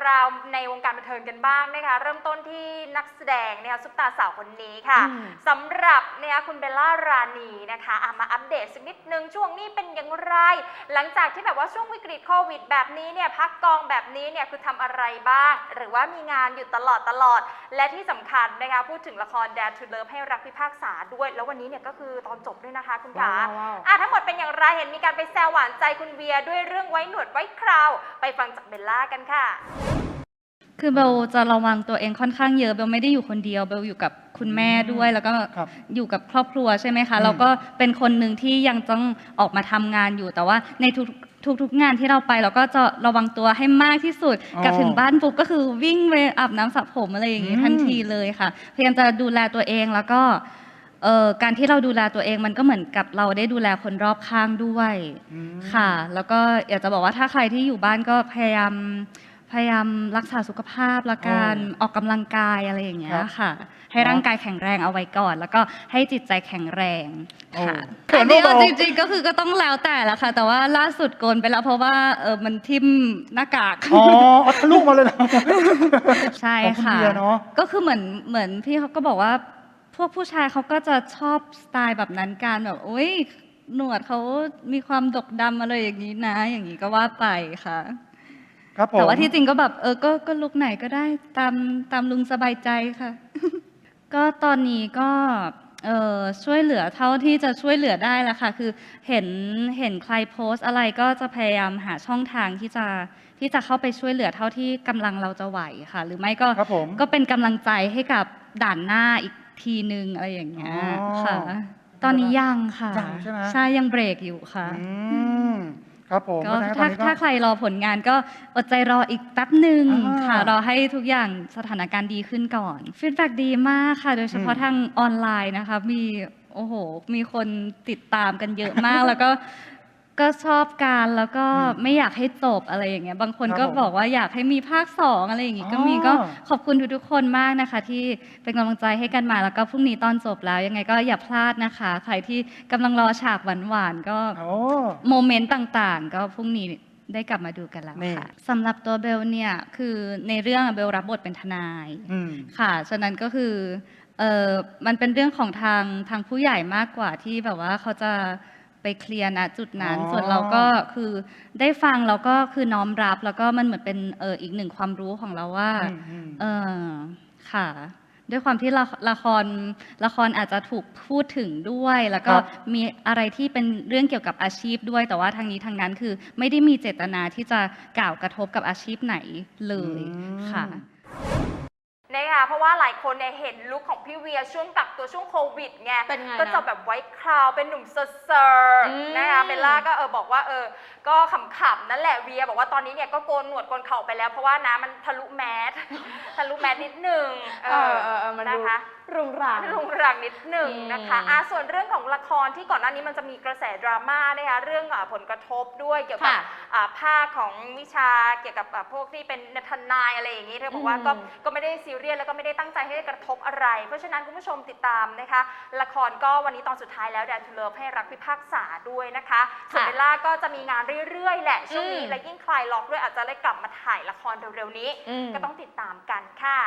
บันเทิงกันบ้างนะคะ เริ่มต้นที่นักแสดงนะคะซุปตาสาวคนนี้ค่ะอืม สำหรับเนี่ยคุณเบลล่ารานีนะคะอะมาอัปเดตสักนิดนึงช่วงนี้เป็นอย่างไร หลังจากที่แบบว่าช่วงวิกฤตโควิดแบบนี้เนี่ยพักกองแบบนี้เนี่ยคือทำอะไรบ้าง หรือว่ามีงานอยู่ตลอดตลอด และที่สำคัญนะคะพูดถึงละคร Dare to Love ให้รักพิพากษาด้วย แล้ววันนี้เนี่ยก็คือตอนจบด้วยนะคะคุณขาว้าวว้าว อะทั้งหมดเป็นอย่างไรเห็นมีการไปแซวหวานใจคุณเวียด้วยเรื่องไว้หนวดไว้คราว ไปฟังจากเบลล่ากันค่ะคือเบลจะระวังตัวเองค่อนข้างเยอะเบลไม่ได้อยู่คนเดียวเบลอยู่กับคุณแม่ด้วย แล้วก็ครับอยู่กับครอบครัวใช่ไหมคะอืมแล้วก็เป็นคนหนึ่งที่ยังต้องออกมาทำงานอยู่แต่ว่าในทุกทุกๆงานที่เราไปเราก็จะระวังตัวให้มากที่สุดอ๋อกลับถึงบ้านปุ๊บก็คือวิ่งไปอาบน้ำสระผมอะไรอย่างงี้อืม ทันทีเลยค่ะพยายามจะดูแลตัวเองแล้วก็เอ่อการที่เราดูแลตัวเองมันก็เหมือนกับเราได้ดูแลคนรอบข้างด้วย อืม ค่ะ แล้วก็อยากจะบอกว่าถ้าใครที่อยู่บ้านก็พยายาม พยายามรักษาสุขภาพละกันออกกำลังกายอะไรอย่างเงี้ยครับค่ะ ให้ร่างกายแข็งแรงเอาไว้ก่อน แล้วก็ให้จิตใจแข็งแรงค่ะโอ้อันนี้เขินเอาเบาจๆริงๆก็คือก็ต้องแล้วแต่ละค่ะ แต่ว่าล่าสุดโกนไปแล้วเพราะว่าเออมันทิ่มหน้ากาก อ๋อเอาทะลุมาเลยนะ ใช่ของคุณค่ะเบียร์เนอะ ก็คือเหมือนเหมือนพี่เขาก็บอกว่า พวกผู้ชายเขาก็จะชอบสไตล์แบบนั้นการแบบโอ้ยหนวดเขามีความดกดำอะไรอย่างนี้นะ อย่างนี้ก็ว่าไปค่ะ ครับผม แต่ว่าที่จริงก็แบบเออก็ก็ลุกไหนก็ได้ตามตามลุงสบายใจค่ะ ก็ตอนนี้ก็เออช่วยเหลือเท่าที่จะช่วยเหลือได้แล้วค่ะ คือเห็นเห็นใครโพสต์อะไรก็จะพยายามหาช่องทางที่จะที่จะเข้าไปช่วยเหลือเท่าที่กำลังเราจะไหวค่ะ หรือไม่ก็ครับผมก็เป็นกำลังใจให้กับด่านหน้าอีกทีนึงอะไรอย่างเงี้ยอ๋อค่ะ ตอนนี้ยังค่ะยังใช่ไหมใช่ยังเบรกอยู่ค่ะ อืม ครับผมก็เพระฉะนั้นตอนนี้ก็ถ้าถ้าใครรอผลงานก็อดใจรออีกแป๊บหนึ่งอ่าค่ะรอให้ทุกอย่างสถานการณ์ดีขึ้นก่อนฟีดแบ็ดีมากค่ะ โดยเฉพาะอืมทางออนไลน์นะคะมีโอ้โห มีคนติดตามกันเยอะมากแล้วก็ ก็ชอบการแล้วก็อืมไม่อยากให้จบอะไรอย่างเงี้ยบางคนครับก็ผมบอกว่าอยากให้มีภาคสองอะไรอย่างงี้ก็มีอ๋อก็ขอบคุณทุกๆคนมากนะคะ ที่เป็นกำลังใจให้กันมาแล้วก็พรุ่งนี้ตอนจบแล้ว ยังไงก็อย่าพลาดนะคะ ใครที่กำลังรอฉากหวานๆก็ โอ้ โมเมนต์ต่างๆ ก็พรุ่งนี้ได้กลับมาดูกันแล้วนี่ ค่ะสำหรับตัวเบลเนี่ยคือในเรื่องอะเบลรับบทเป็นทนาย อืม ค่ะ ฉะนั้นก็คือเออมันเป็นเรื่องของทางทางผู้ใหญ่มากกว่าที่แบบว่าเขาจะ ไปเคลียร์ณจุดนั้น อ๋อ ส่วนเราก็คือได้ฟังแล้วก็คือน้อมรับแล้วก็มันเหมือนเป็นเอออีกหนึ่งความรู้ของเราว่าอืมอืม เออค่ะ ด้วยความที่ละละครละครอาจจะถูกพูดถึงด้วย แล้วก็ครับ มีอะไรที่เป็นเรื่องเกี่ยวกับอาชีพด้วย แต่ว่าทางนี้ทางนั้นคือไม่ได้มีเจตนาที่จะกล่าวกระทบกับอาชีพไหนเลยอืมค่ะ นะคะเพราะว่าหลายคนเนี่ยเห็นลุคของพี่เวียช่วงกักตัวช่วงโควิดไงเป็นไงนะก็จะแบบไว้คราวเป็นหนุ่มเซอร์เซอร์อืมนะคะเบลล่าก็เออบอกว่าเออก็ขำๆนั่นแหละเวียบอกว่าตอนนี้เนี่ยก็โกนหนวดโกนเข่าไปแล้วเพราะว่าน้ำมันทะลุแมส ทะลุแมสนิดหนึ่งเออเออเออมันดูนะคะ รุงรังรุงรังนิดหนึ่งนะคะอืมอะส่วนเรื่องของละครที่ก่อนหน้านี้มันจะมีกระแสดราม่านะคะเรื่องอะผลกระทบด้วยเกี่ยวกับค่ะอ่าภาคของวิชาเกี่ยวกับอะพวกที่เป็นทนายอะไรอย่างนี้เธอบอกว่าอืมก็ก็ไม่ได้ซีเรียสแล้วก็ไม่ได้ตั้งใจให้กระทบอะไร เพราะฉะนั้นคุณผู้ชมติดตามนะคะ ละครก็วันนี้ตอนสุดท้ายแล้วแดนทูเลิฟให้รักพิพากษาด้วยนะคะส่วนค่ะเบลล่าก็จะมีงานเรื่อยๆแหละช่วงนี้อืมและยิ่งคลายล็อกด้วยอาจจะได้กลับมาถ่ายละครเร็วๆนี้อืมก็ต้องติดตามกันค่ะ